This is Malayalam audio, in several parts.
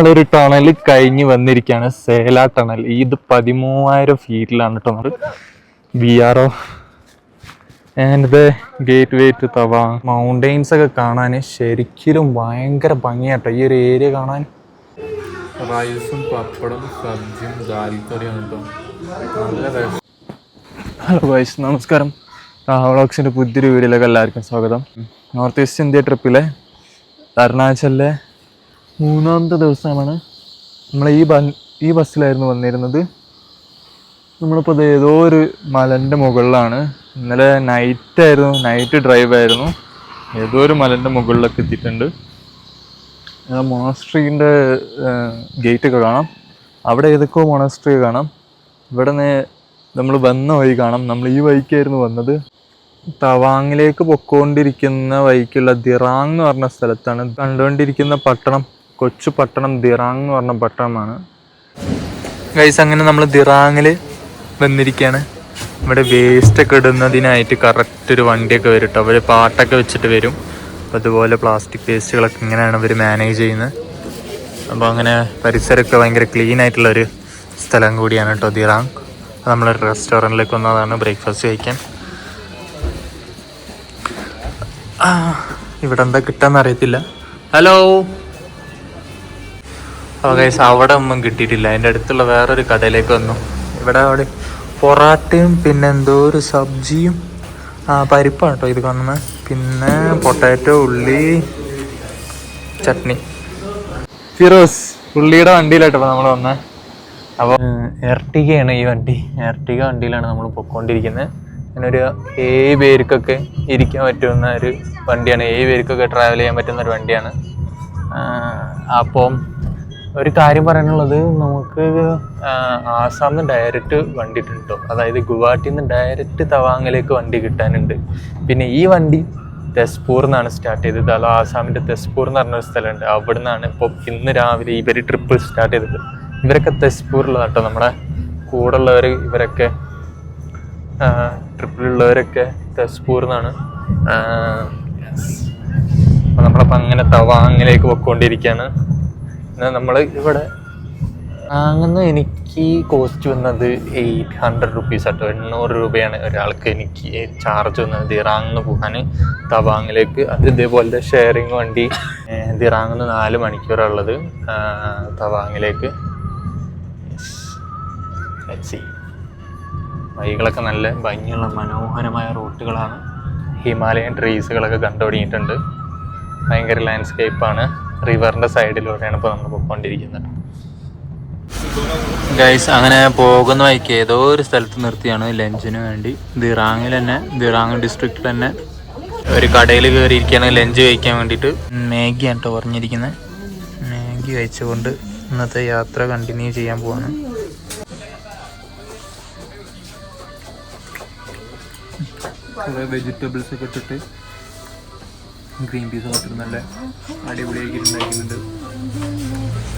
നമ്മളൊരു ടണൽ കഴിഞ്ഞ് വന്നിരിക്കുകയാണ് സേല ടണൽ ഇത് പതിമൂവായിരം ഫീറ്റിലാണ് കേട്ടോ നമ്മൾ B R O and gateway to tawa mountains ഒക്കെ കാണാൻ ശരിക്കും ഭയങ്കര ഭംഗിയാട്ടോ ഈ ഒരു ഏരിയ കാണാൻ റൈസും പപ്പടും സബ്ജിയും ദാൽക്കറിയാണ് കേട്ടോ നല്ല ഹലോ വൈസ് നമസ്കാരം. വ്ളോഗ്സിന്റെ പുതിയൊരു വീഡിയോയിലേക്ക് എല്ലാവർക്കും സ്വാഗതം. നോർത്ത് ഈസ്റ്റ് ഇന്ത്യ ട്രിപ്പിലെ അരുണാചലിലെ മൂന്നാമത്തെ ദിവസമാണ് നമ്മൾ ഈ ബ ഈ ബസ്സിലായിരുന്നു വന്നിരുന്നത്. നമ്മളിപ്പോൾ ഇത് ഏതോ ഒരു മലന്റെ മുകളിലാണ്. ഇന്നലെ നൈറ്റ് ആയിരുന്നു. നൈറ്റ് ഡ്രൈവ് ആയിരുന്നു. ഏതോ ഒരു മലന്റെ മുകളിലൊക്കെ എത്തിയിട്ടുണ്ട്. മൊണസ്ട്രീന്റെ ഗേറ്റൊക്കെ കാണാം. അവിടെ ഏതൊക്കെയോ മൊണസ്ട്രി കാണാം. ഇവിടെ നമ്മൾ വന്ന വഴി കാണാം. നമ്മൾ ഈ വഴിക്കായിരുന്നു വന്നത്. തവാങ്ങിലേക്ക് പൊക്കോണ്ടിരിക്കുന്ന വഴിക്കുള്ള ദിറാങ് എന്ന് പറഞ്ഞ സ്ഥലത്താണ് കണ്ടുകൊണ്ടിരിക്കുന്ന പട്ടണം. കൊച്ചു പട്ടണം ദിറാങ് എന്ന് പറഞ്ഞ പട്ടണമാണ്. ഗൈസ് അങ്ങനെ നമ്മൾ ദിറാങ്ങിൽ വന്നിരിക്കുകയാണ് ഇവിടെ വേസ്റ്റ് ഒക്കെ ഇടുന്നതിനായിട്ട് കറക്റ്റ് ഒരു വണ്ടിയൊക്കെ വരും കേട്ടോ അവർ പാട്ടൊക്കെ വെച്ചിട്ട് വരും. അപ്പോൾ അതുപോലെ പ്ലാസ്റ്റിക് വേസ്റ്റുകളൊക്കെ ഇങ്ങനെയാണ് അവർ മാനേജ് ചെയ്യുന്നത്. അപ്പോൾ അങ്ങനെ പരിസരമൊക്കെ ഭയങ്കര ക്ലീൻ ആയിട്ടുള്ള ഒരു സ്ഥലം കൂടിയാണ് കേട്ടോ ദിറാങ്. നമ്മളൊരു റെസ്റ്റോറന്റിലേക്ക് വന്നതാണ് ബ്രേക്ക്ഫാസ്റ്റ് കഴിക്കാൻ. ഇവിടെ എന്താ കിട്ടാന്ന് അറിയത്തില്ല. ഹലോ അപ്പോൾ ഗൈസ് അവിടെ ഒന്നും കിട്ടിയിട്ടില്ല. അതിന്റെ അടുത്തുള്ള വേറൊരു കടയിലേക്ക് വന്നു. ഇവിടെ അവിടെ പൊറാട്ടയും പിന്നെ എന്തോ ഒരു സബ്ജിയും ആ പരിപ്പാണ് കേട്ടോ ഇത് കാണുന്നത് പിന്നെ പൊട്ടാറ്റോ ഉള്ളി ചട്നി. ഫിറോസ് ഉള്ളിയുടെ വണ്ടിയിലാട്ടോ നമ്മൾ വന്നത് അപ്പോൾ എർട്ടികയാണ് ഈ വണ്ടി. എർട്ടിക വണ്ടിയിലാണ് നമ്മൾ പൊയ്ക്കൊണ്ടിരിക്കുന്നത് അങ്ങനൊരു ഏഴ് പേർക്കൊക്കെ ഇരിക്കാൻ പറ്റുന്ന ഒരു വണ്ടിയാണ്. ഏഴ് പേർക്കൊക്കെ ട്രാവൽ ചെയ്യാൻ പറ്റുന്ന ഒരു വണ്ടിയാണ്. അപ്പം ഒരു കാര്യം പറയാനുള്ളത് നമുക്ക് ആസാമിൽ നിന്ന് ഡയറക്റ്റ് വണ്ടി കിട്ടും അതായത് ഗുവാഹട്ടിയിൽ നിന്ന് ഡയറക്റ്റ് തവാങ്ങിലേക്ക് വണ്ടി കിട്ടാനുണ്ട്. പിന്നെ ഈ വണ്ടി തെസ്പൂർ നിന്നാണ് സ്റ്റാർട്ട് ചെയ്തത്. അല്ല ആസാമിന്റെ തെസ്പൂർ എന്ന് പറഞ്ഞൊരു സ്ഥലമുണ്ട്. അവിടെ നിന്നാണ് ഇപ്പോൾ ഇന്ന് രാവിലെ ഇവർ ട്രിപ്പ് സ്റ്റാർട്ട് ചെയ്തത്. ഇവരൊക്കെ തെസ്പൂരിലാണ് കേട്ടോ നമ്മുടെ കൂടെ ഉള്ളവർ ഇവരൊക്കെ ട്രിപ്പിലുള്ളവരൊക്കെ തെസ്പൂർ അപ്പം നമ്മളപ്പോൾ അങ്ങനെ തവാങ്ങിലേക്ക് പൊയ്ക്കൊണ്ടിരിക്കുകയാണ് നമ്മൾ ഇവിടെ വാങ്ങുന്ന എനിക്ക് കോസ്റ്റ് വന്നത് എയ്റ്റ് ഹൺഡ്രഡ് റുപ്പീസ് ആട്ടോ. എണ്ണൂറ് രൂപയാണ് ഒരാൾക്ക് എനിക്ക് ചാർജ് വന്നത്. ദിറാങ്ങിന് പോകാൻ തവാങ്ങിലേക്ക്. അത് ഇതേപോലത്തെ ഷെയറിങ് വണ്ടി. ദിറാങ്ങിന് നാല് മണിക്കൂറുള്ളത് തവാങ്ങിലേക്ക്. വഴികളൊക്കെ നല്ല ഭംഗിയുള്ള മനോഹരമായ റൂട്ടുകളാണ്. ഹിമാലയൻ ട്രീസുകളൊക്കെ കണ്ടു തുടങ്ങിയിട്ടുണ്ട് ഭയങ്കര ലാൻഡ്സ്കേപ്പാണ് റിവറിന്റെ സൈഡിലൂടെയാണ് ഇപ്പോൾ നമ്മൾ പോയിക്കൊണ്ടിരിക്കുന്നത്. ഗൈസ് അങ്ങനെ പോകുന്ന വഴിക്ക് ഏതോ ഒരു സ്ഥലത്ത് നിർത്തിയാണ് ലഞ്ചിന് വേണ്ടി. ദിറാങ്ങിൽ തന്നെ ദിറാങ് ഡിസ്ട്രിക്റ്റിൽ തന്നെ. ഒരു കടയിൽ കയറിയിരിക്കുകയാണ് ലഞ്ച് കഴിക്കാൻ വേണ്ടിയിട്ട്. മാഗിയാണ് കേട്ടോ പറഞ്ഞിരിക്കുന്നത്. മാഗി കഴിച്ചുകൊണ്ട് ഇന്നത്തെ യാത്ര കണ്ടിന്യൂ ചെയ്യാൻ പോവാണ്. വെജിറ്റബിൾസ് ഒക്കെ ഇട്ടിട്ട് ഗ്രീൻ പീസ് മാത്രം നല്ല അടിപൊളിയാക്കി ഉണ്ടാക്കുന്നുണ്ട്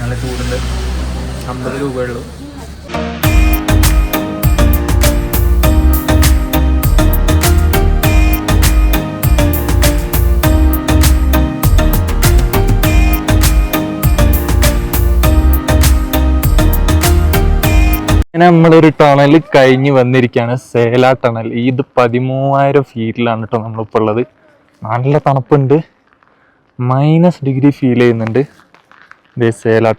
നല്ല ചൂടുണ്ട്. അമ്പത് രൂപയുള്ളൂ. അങ്ങനെ നമ്മളൊരു ടണൽ കഴിഞ്ഞ് വന്നിരിക്കുകയാണ്. സേല ടണൽ. ഇത് പതിമൂവായിരം ഫീറ്റിലാണ് കേട്ടോ നമ്മളിപ്പോൾ ഉള്ളത്. നല്ല തണുപ്പുണ്ട്. മൈനസ് ഡിഗ്രി ഫീൽ ചെയ്യുന്നുണ്ട്. ദേ സേല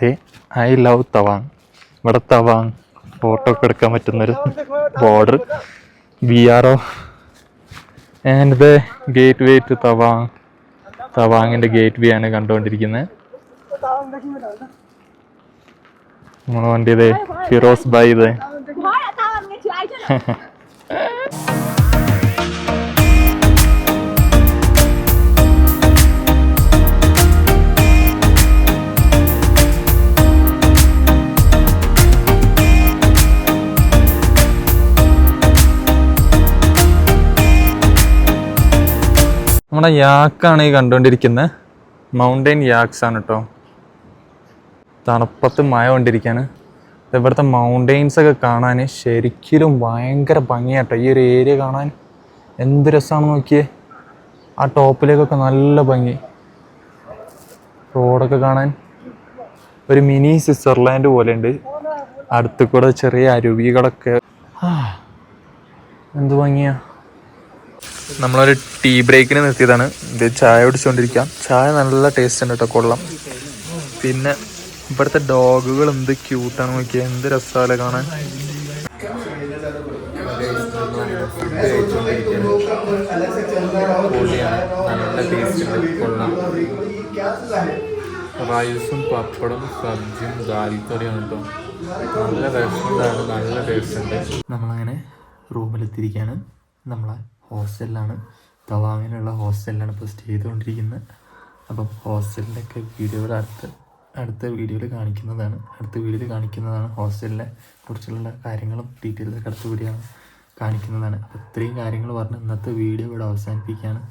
ദേ ഐ ലവ് തവാങ് ഇവിടെ തവാങ് ഫോട്ടോ ഒക്കെ എടുക്കാൻ പറ്റുന്നൊരു border B R O and the gateway to Tawang തവാങ്ങിന്റെ gateway ആണ് കണ്ടുകൊണ്ടിരിക്കുന്നത്. നമ്മളെ വണ്ടി ഇതേ. ഫിറോസ് ബൈ ഇതേ നമ്മുടെ യാക്കാണ് ഈ കണ്ടുകൊണ്ടിരിക്കുന്നത് മൗണ്ടൈൻ യാക്സ് ആണ് കേട്ടോ തണുപ്പത്ത് മഴ കൊണ്ടിരിക്കുകയാണ് ഇവിടുത്തെ മൗണ്ടെയിൻസ് ഒക്കെ കാണാൻ ശരിക്കും ഭയങ്കര ഭംഗിയാട്ടോ. ഈ ഒരു ഏരിയ കാണാൻ. എന്ത് രസമാണ് നോക്കിയേ. ആ ടോപ്പിലേക്കൊക്കെ നല്ല ഭംഗി. റോഡൊക്കെ കാണാൻ. ഒരു മിനി സ്വിറ്റ്സർലാൻഡ് പോലെ ഉണ്ട് അടുത്ത് കൂടെ ചെറിയ അരുവികളൊക്കെ. എന്ത് ഭംഗിയാ. നമ്മളൊരു ടീ ബ്രേക്കിന് നിർത്തിയതാണ്. ഇത് ചായ കുടിച്ചുകൊണ്ടിരിക്കാം ചായ നല്ല ടേസ്റ്റ് ഉണ്ട് കേട്ടോ കൊള്ളാം. പിന്നെ ഇവിടുത്തെ ഡോഗുകൾ എന്ത് ക്യൂട്ടാണ് നോക്കിയാൽ എന്ത് രസമല്ല കാണാൻ. പൊളിയാണ് നല്ല ടേസ്റ്റ് ഉണ്ട് കൊള്ളാം റൈസും പപ്പടും സബ്ജിയും ദാൽ കേട്ടോ നല്ല വിഷമതാണ് നല്ല ടേസ്റ്റ് ഉണ്ട്. നമ്മളങ്ങനെ റൂമിലെത്തിയിരിക്കുകയാണ് നമ്മളെ ഹോസ്റ്റലിലാണ്. തവാങ്ങിലുള്ള ഹോസ്റ്റലിലാണ് ഇപ്പോൾ സ്റ്റേ ചെയ്തുകൊണ്ടിരിക്കുന്നത്. അപ്പം ഹോസ്റ്റലിന്റെയൊക്കെ വീഡിയോയുടെ അടുത്ത് അടുത്ത വീഡിയോയിൽ കാണിക്കുന്നതാണ്. അടുത്ത വീഡിയോയിൽ കാണിക്കുന്നതാണ് ഹോസ്റ്റലിനെ കുറിച്ചുള്ള കാര്യങ്ങളും ഡീറ്റെയിൽസൊക്കെ അടുത്ത വീഡിയോ കാണിക്കുന്നതാണ്. അപ്പോൾ ഇത്രയും കാര്യങ്ങൾ പറഞ്ഞ് ഇന്നത്തെ വീഡിയോ ഇവിടെ അവസാനിപ്പിക്കുകയാണ്.